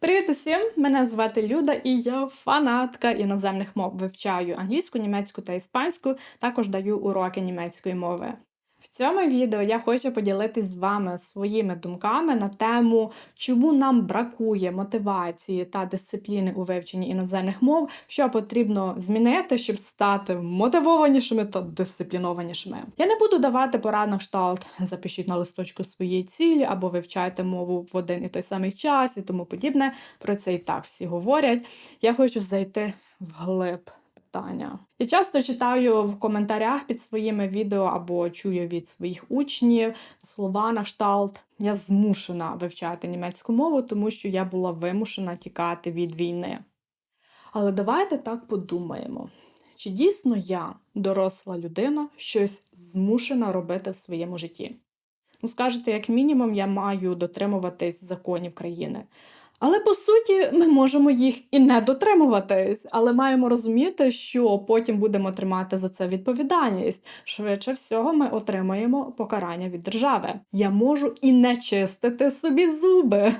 Привіт усім! Мене звати Люда, і я фанатка іноземних мов. Вивчаю англійську, німецьку та іспанську. Також даю уроки німецької мови. В цьому відео я хочу поділитись з вами своїми думками на тему, чому нам бракує мотивації та дисципліни у вивченні іноземних мов, що потрібно змінити, щоб стати мотивованішими та дисциплінованішими. Я не буду давати порад на кшталт, запишіть на листочку свої цілі або вивчайте мову в один і той самий час і тому подібне. Про це і так всі говорять. Я хочу зайти вглиб питання. Я часто читаю в коментарях під своїми відео або чую від своїх учнів слова на кшталт. Я змушена вивчати німецьку мову, тому що я була вимушена тікати від війни. Але давайте так подумаємо. Чи дійсно я, доросла людина, щось змушена робити в своєму житті? Ну, скажете, як мінімум, я маю дотримуватись законів країни. Але по суті, ми можемо їх і не дотримуватись, але маємо розуміти, що потім будемо тримати за це відповідальність. Швидше всього, ми отримаємо покарання від держави. Я можу і не чистити собі зуби,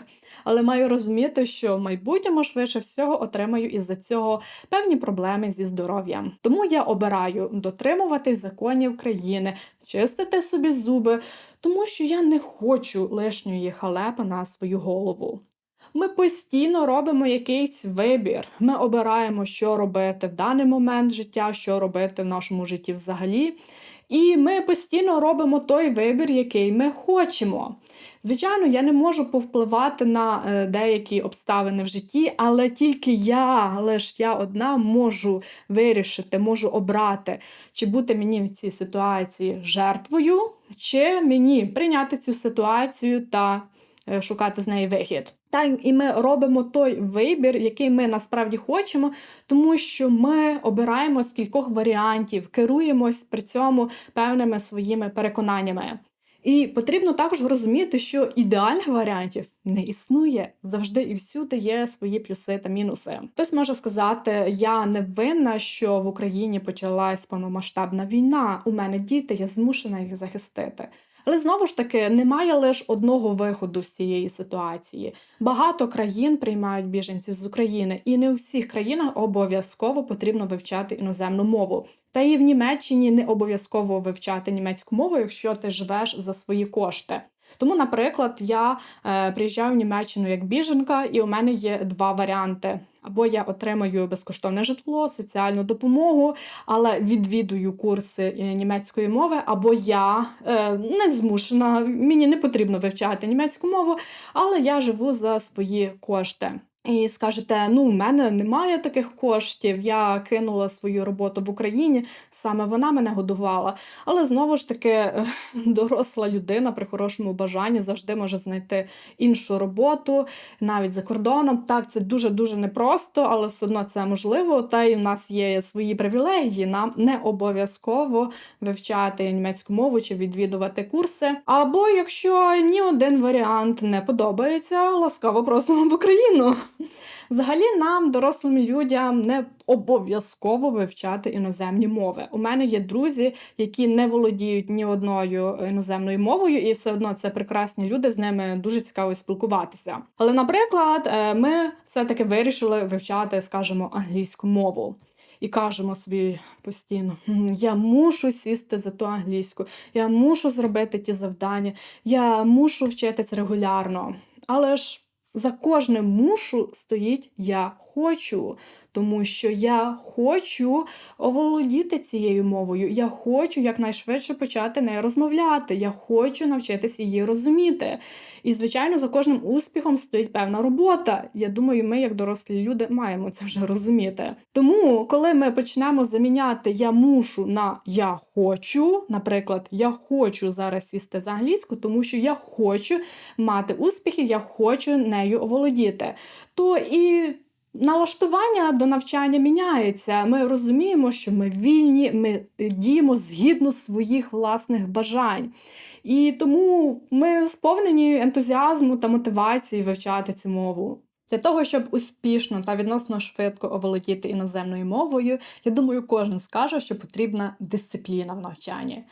але маю розуміти, що в майбутньому швидше всього отримаю із-за цього певні проблеми зі здоров'ям. Тому я обираю дотримуватись законів країни, чистити собі зуби, тому що я не хочу лишньої халепи на свою голову. Ми постійно робимо якийсь вибір. Ми обираємо, що робити в даний момент життя, що робити в нашому житті взагалі. І ми постійно робимо той вибір, який ми хочемо. Звичайно, я не можу повпливати на е, деякі обставини в житті, але тільки я, лише я одна можу вирішити, можу обрати, чи бути мені в цій ситуації жертвою, чи мені прийняти цю ситуацію та е, шукати з неї вихід. Так, і ми робимо той вибір, який ми насправді хочемо, тому що ми обираємо з кількох варіантів, керуємось при цьому певними своїми переконаннями. І потрібно також розуміти, що ідеальних варіантів не існує завжди і всюди є свої плюси та мінуси. Хтось може сказати: я не винна, що в Україні почалась повномасштабна війна. У мене діти, я змушена їх захистити. Але знову ж таки немає лише одного виходу з цієї ситуації. Багато країн приймають біженців з України, і не у всіх країнах обов'язково потрібно вивчати іноземну мову. Та і в Німеччині не обов'язково вивчати німецьку мову, якщо ти живеш за свої кошти. Тому, наприклад, я е, приїжджаю в Німеччину як біженка, і у мене є два варіанти. Або я отримаю безкоштовне житло, соціальну допомогу, але відвідую курси е, німецької мови, або я е, не змушена, мені не потрібно вивчати німецьку мову, але я живу за свої кошти. І скажете, ну у мене немає таких коштів, я кинула свою роботу в Україні, саме вона мене годувала. Але знову ж таки, доросла людина при хорошому бажанні завжди може знайти іншу роботу навіть за кордоном. Так, це дуже-дуже непросто, але все одно це можливо. Та й в нас є свої привілегії. Нам не обов'язково вивчати німецьку мову чи відвідувати курси. Або якщо ні один варіант не подобається, ласкаво просимо в Україну. Взагалі, нам, дорослим людям, не обов'язково вивчати іноземні мови. У мене є друзі, які не володіють ні одною іноземною мовою, і все одно це прекрасні люди, з ними дуже цікаво спілкуватися. Але, наприклад, е, ми все-таки вирішили вивчати, скажімо, англійську мову. І кажемо собі постійно: я мушу сісти за ту англійську, я мушу зробити ті завдання, я мушу вчитись регулярно. Але ж за кожним мушу стоїть я. Хочу, тому що я хочу оволодіти цією мовою. Я хочу якнайшвидше почати нею розмовляти. Я хочу навчитися її розуміти. І, звичайно, за кожним успіхом стоїть певна робота. Я думаю, ми, як дорослі люди, маємо це вже розуміти. Тому, коли ми почнемо заміняти я мушу на я хочу, наприклад, я хочу зараз сісти за англійську, тому що я хочу мати успіхи, я хочу нею оволодіти, то і Налаштування до навчання міняється. Ми розуміємо, що ми вільні, ми діємо згідно своїх власних бажань. І тому ми сповнені ентузіазму та мотивації вивчати цю мову. Для того, щоб успішно та відносно швидко оволодіти іноземною мовою, я думаю, кожен скаже, що потрібна дисципліна в навчанні.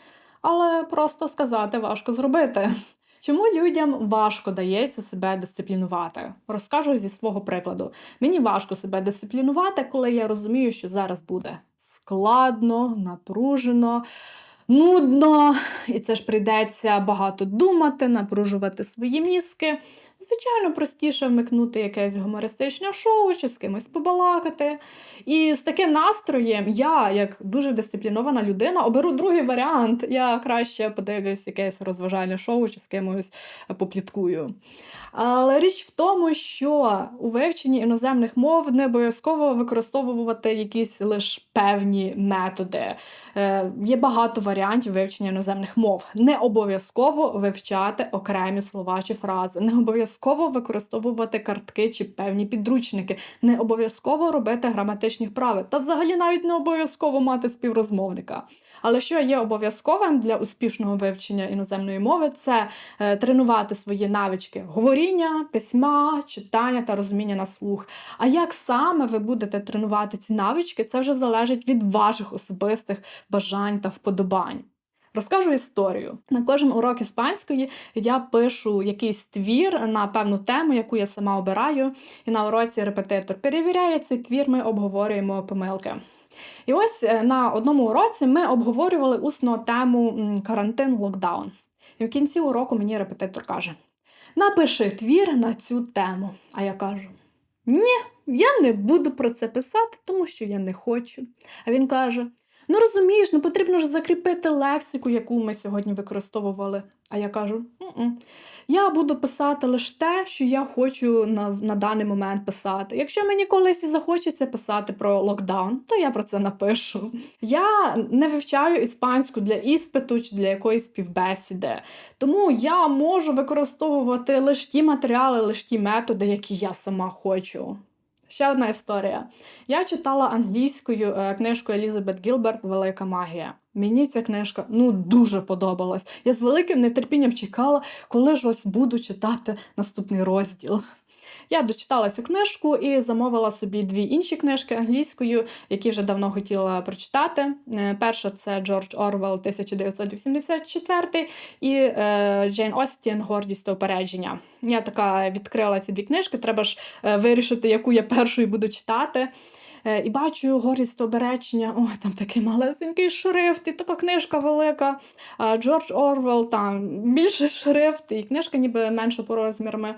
Але просто сказати важко зробити. Чому людям важко дається себе дисциплінувати? Розкажу зі свого прикладу. Мені важко себе дисциплінувати, коли я розумію, що зараз буде складно, напружено, нудно, і це ж прийдеться багато думати, напружувати свої мізки. Звичайно, простіше вмикнути якесь гумористичне шоу чи з кимось побалакати. І з таким настроєм я, як дуже дисциплінована людина, оберу другий варіант. Я краще подивлюсь якесь розважальне шоу чи з кимось попліткую. Але річ в тому, що у вивченні іноземних мов не обов'язково використовувати якісь лише певні методи. Е, Є багато варіантів вивчення іноземних мов. Не обов'язково вивчати окремі слова чи фрази, не обов'язково використовувати картки чи певні підручники, не обов'язково робити граматичні вправи, та взагалі навіть не обов'язково мати співрозмовника. Але що є обов'язковим для успішного вивчення іноземної мови, це е, тренувати свої навички говоріння, письма, читання та розуміння на слух. А як саме ви будете тренувати ці навички, це вже залежить від ваших особистих бажань та вподобань. Розкажу історію. На кожен урок іспанської я пишу якийсь твір на певну тему, яку я сама обираю, і на уроці репетитор перевіряє цей твір, ми обговорюємо помилки. І ось е, на одному уроці ми обговорювали усно тему карантин, локдаун. І в кінці уроку мені репетитор каже: напиши твір на цю тему. А я кажу: ні, я не буду про це писати, тому що я не хочу. А він каже: Ну розумієш, ну потрібно ж закріпити лексику, яку ми сьогодні використовували. А я кажу: «М-м, я буду писати лише те, що я хочу на, на даний момент писати. Якщо мені колись і захочеться писати про локдаун, то я про це напишу. Я не вивчаю іспанську для іспиту чи для якоїсь співбесіди. Тому я можу використовувати лише ті матеріали, лише ті методи, які я сама хочу. Ще одна історія. Я читала англійською е, книжку Елізабет Гілберт Велика магія. Мені ця книжка ну дуже подобалась. Я з великим нетерпінням чекала, коли ж ось буду читати наступний розділ. Я дочитала цю книжку і замовила собі дві інші книжки англійською, які вже давно хотіла прочитати. Е, Перша це Джордж Орвел 1984 і е, Джейн Остін Гордість та упередження. Я така відкрила ці дві книжки. Треба ж е, вирішити, яку я першою буду читати. І бачу горість оберечення, ой, там такий малесенький шрифт, і така книжка велика. Джордж Орвел там більший шрифт, і книжка ніби менша по розмірами.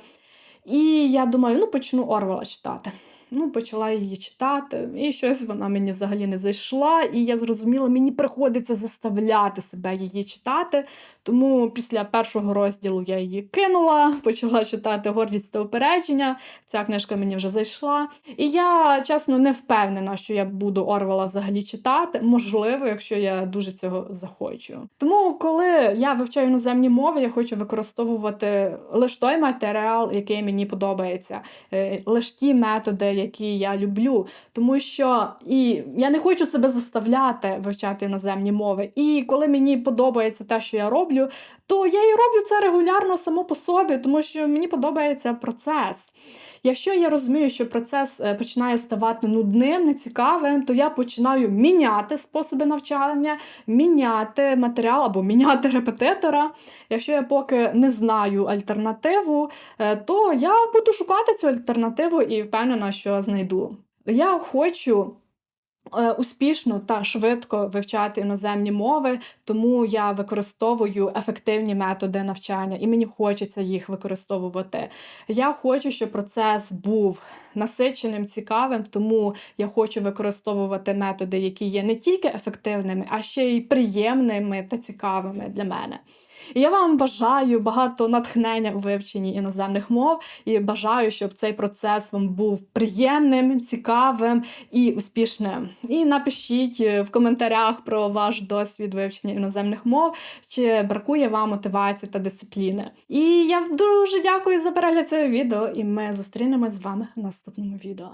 І я думаю, ну почну Орвела читати. Ну, почала її читати, і щось вона мені взагалі не зайшла. І я зрозуміла, мені приходиться заставляти себе її читати. Тому після першого розділу я її кинула, почала читати гордість та упередження. Ця книжка мені вже зайшла. І я чесно не впевнена, що я буду Орвела взагалі читати. Можливо, якщо я дуже цього захочу. Тому, коли я вивчаю іноземні мови, я хочу використовувати лише той матеріал, який подобається, е, лише ті методи, які я люблю. Тому що і я не хочу себе заставляти вивчати іноземні мови. І коли мені подобається те, що я роблю, то я і роблю це регулярно само по собі, тому що мені подобається процес. Якщо я розумію, що процес е, починає ставати нудним, нецікавим, то я починаю міняти способи навчання, міняти матеріал або міняти репетитора. Якщо я поки не знаю альтернативу, е, то я буду шукати цю альтернативу і впевнена, що знайду. Я хочу. е, Успішно та швидко вивчати іноземні мови, тому я використовую ефективні методи навчання, і мені хочеться їх використовувати. Я хочу, щоб процес був насиченим, цікавим, тому я хочу використовувати методи, які є не тільки ефективними, а ще й приємними та цікавими для мене. І я вам бажаю багато натхнення у вивченні іноземних мов і бажаю, щоб цей процес вам був приємним, цікавим і успішним. І напишіть е, в коментарях про ваш досвід вивчення іноземних мов, чи бракує вам мотивації та дисципліни. І я дуже дякую за перегляд цього відео, і ми зустрінемось з вами в наступному відео.